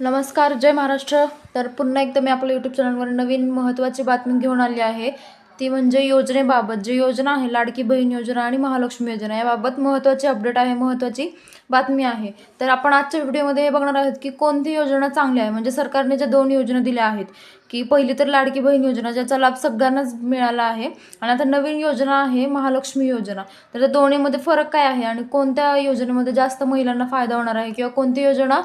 नमस्कार जय महाराष्ट्र. तर पुन्हा एकदा मी आपल्या यूट्यूब चॅनलवर नवीन महत्त्वाची बातमी घेऊन आली आहे. ती म्हणजे योजनेबाबत. जी योजना आहे लाडकी बहीण योजना आणि महालक्ष्मी योजना याबाबत महत्त्वाची अपडेट आहे महत्त्वाची बातमी आहे. तर आपण आजच्या व्हिडिओमध्ये हे बघणार आहोत की कोणती योजना चांगली आहे? म्हणजे सरकारने ज्या दोन योजना दिल्या आहेत की पहिली तर लाडकी बहीण योजना ज्याचा लाभ सगळ्यांनाच मिळाला आहे आणि आता नवीन योजना आहे महालक्ष्मी योजना. तर त्या दोन्हीमध्ये फरक काय आहे आणि कोणत्या योजनेमध्ये जास्त महिलांना फायदा होणार आहे किंवा कोणती योजना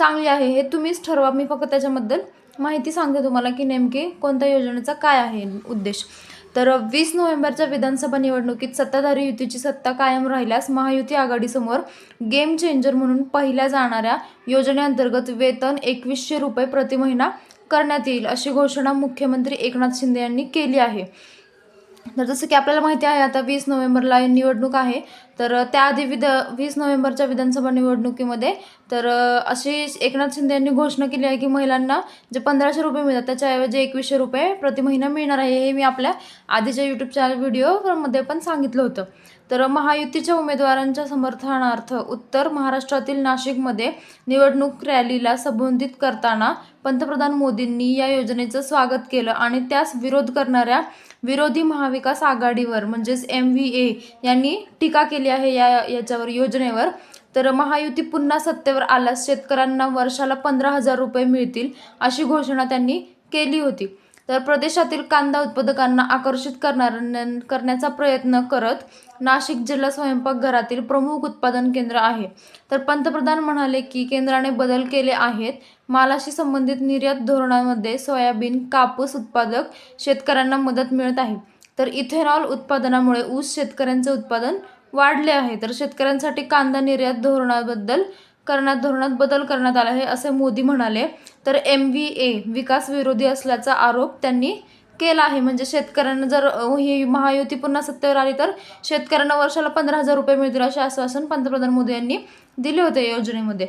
चांगली आहे हे तुम्हीच ठरवा. मी फक्त त्याच्याबद्दल माहिती सांगते तुम्हाला की नेमकी कोणत्या योजनेचा काय आहे उद्देश. तर वीस नोव्हेंबरच्या विधानसभा निवडणुकीत सत्ताधारी युतीची सत्ता कायम राहिल्यास महायुती आघाडीसमोर गेम चेंजर म्हणून पाहिल्या जाणाऱ्या योजनेअंतर्गत वेतन एकवीसशे रुपये प्रति महिना करण्यात येईल अशी घोषणा मुख्यमंत्री एकनाथ शिंदे यांनी केली आहे. तर जसं की आपल्याला माहिती आहे आता वीस नोव्हेंबरला निवडणूक आहे. तर त्याआधी विध वीस नोव्हेंबरच्या विधानसभा निवडणुकीमध्ये तर अशी एकनाथ शिंदे यांनी घोषणा केली आहे की महिलांना जे पंधराशे रुपये मिळतात त्याच्याऐवजी एकवीसशे रुपये प्रति महिना मिळणार आहे हे मी आपल्या आधीच्या यूट्यूब चॅनल व्हिडिओमध्ये पण सांगितलं होतं. तर महायुतीच्या उमेदवारांच्या समर्थनार्थ उत्तर महाराष्ट्रातील नाशिकमध्ये निवडणूक रॅलीला संबोधित करताना पंतप्रधान मोदींनी या योजनेचं स्वागत केलं आणि त्यास विरोध करणाऱ्या विरोधी महाविकास आघाडीवर म्हणजेच एम व्ही ए यांनी टीका केली आहे या याच्यावर योजनेवर. तर महायुती पुन्हा सत्तेवर आल्यास शेतकऱ्यांना वर्षाला पंधरा हजार रुपये मिळतील अशी घोषणा त्यांनी केली होती. तर प्रदेशातील कांदा उत्पादकांना आकर्षित करणार करण्याचा प्रयत्न करत नाशिक जिल्हा स्वयंपाकघरातील प्रमुख उत्पादन केंद्र आहे. तर पंतप्रधान म्हणाले की केंद्राने बदल केले आहेत. मालाशी संबंधित निर्यात धोरणामध्ये सोयाबीन कापूस उत्पादक शेतकऱ्यांना मदत मिळत आहे. तर इथेनॉल उत्पादनामुळे ऊस शेतकऱ्यांचे उत्पादन वाढले आहे. तर शेतकऱ्यांसाठी कांदा निर्यात धोरणाबद्दल करण्यात धोरणात बदल करण्यात आला आहे असे मोदी म्हणाले. तर एम व्ही ए विकास विरोधी असल्याचा आरोप त्यांनी केला आहे. म्हणजे शेतकऱ्यांना जर ही महायुती पुन्हा सत्तेवर आली तर शेतकऱ्यांना वर्षाला पंधरा हजार रुपये मिळतील असे आश्वासन पंतप्रधान मोदी यांनी दिले होते या योजनेमध्ये.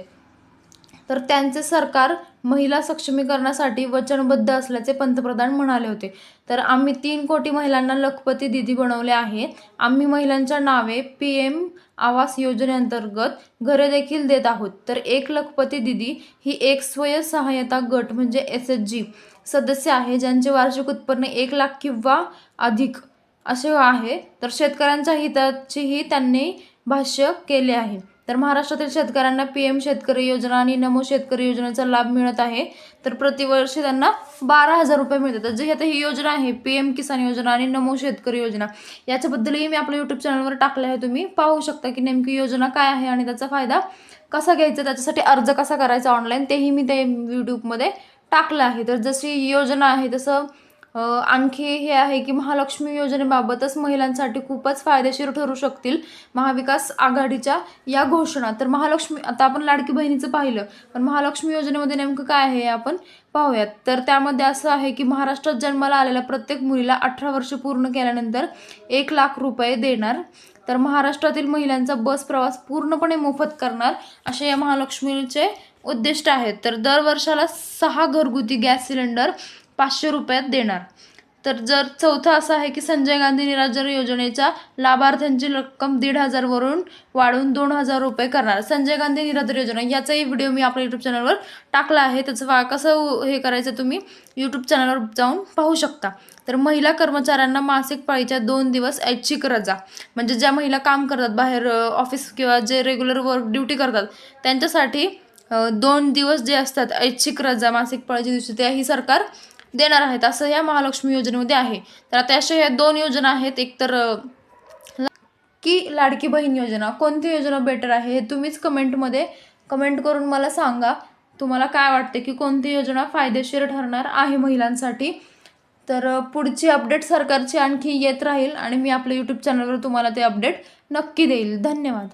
तर त्यांचे सरकार महिला सक्षमीकरणासाठी वचनबद्ध असल्याचे पंतप्रधान म्हणाले होते. तर आम्ही तीन कोटी महिलांना लखपती दिदी बनवले आहे. आम्ही महिलांच्या नावे पी एम आवास योजनेअंतर्गत घरे देखील देत आहोत. तर एक लखपती दिदी ही एक स्वयंसहाय्यता गट म्हणजे एस एच जी सदस्य आहे ज्यांचे वार्षिक उत्पन्न एक लाख किंवा अधिक असे आहे. तर शेतकऱ्यांच्या हिताचीही त्यांनी भाष्य केले आहे. तर महाराष्ट्रातील शेतकऱ्यांना पी एम शेतकरी योजना आणि नमो शेतकरी योजनेचा लाभ मिळत आहे. तर प्रतिवर्षी त्यांना बारा हजार रुपये मिळतात. तर जे आता ही योजना आहे पी एम किसान योजना आणि नमो शेतकरी योजना याच्याबद्दलही मी आपल्या यूट्यूब चॅनलवर टाकले आहे. तुम्ही पाहू शकता की नेमकी योजना काय आहे आणि त्याचा फायदा कसा घ्यायचा त्याच्यासाठी अर्ज कसा करायचा ऑनलाईन तेही मी ते यूट्यूबमध्ये टाकलं आहे. तर जशी योजना आहे तसं आणखी हे आहे की महालक्ष्मी योजनेबाबतच महिलांसाठी खूपच फायदेशीर ठरू शकतील महाविकास आघाडीच्या या घोषणा. तर महालक्ष्मी आता आपण लाडकी बहिणीचं पाहिलं पण महालक्ष्मी योजनेमध्ये नेमकं काय आहे आपण पाहूयात. तर त्यामध्ये असं आहे की महाराष्ट्रात जन्माला आलेल्या प्रत्येक मुलीला अठरा वर्ष पूर्ण केल्यानंतर एक लाख रुपये देणार. तर महाराष्ट्रातील महिलांचा बस प्रवास पूर्णपणे मोफत करणार असे या महालक्ष्मीचे उद्दिष्ट आहेत तर दरवर्षाला सहा घरगुती गॅस सिलेंडर पाचशे रुपयात देणार. तर जर चौथं असं आहे की संजय गांधी निराधार योजनेच्या लाभार्थ्यांची रक्कम दीड हजारवरून वाढवून दोन हजार रुपये करणार. संजय गांधी निराधार योजना याचाही व्हिडिओ मी आपल्या यूट्यूब चॅनलवर टाकला आहे. त्याचं वा कसं हे करायचं तुम्ही यूट्यूब चॅनलवर जाऊन पाहू शकता. तर महिला कर्मचाऱ्यांना मासिक पाळीच्या दोन दिवस ऐच्छिक रजा. म्हणजे ज्या महिला काम करतात बाहेर ऑफिस किंवा जे रेग्युलर वर्क ड्युटी करतात त्यांच्यासाठी दोन दिवस जे असतात ऐच्छिक रजा मासिक पाळीच्या दिवशी त्याही सरकार देणार आहेत. असं या महालक्ष्मी योजनेमध्ये आहे. तर आता अशा ह्या दोन योजना आहेत. एक तर की लाडकी बहीण योजना. कोणती योजना बेटर आहे हे तुम्हीच कमेंटमध्ये कमेंट करून मला सांगा. तुम्हाला काय वाटते की कोणती योजना फायदेशीर ठरणार आहे महिलांसाठी? तर पुढची अपडेट सरकारची आणखी येत राहील आणि मी आपल्या यूट्यूब चॅनलवर तुम्हाला ते अपडेट नक्की देईल. धन्यवाद.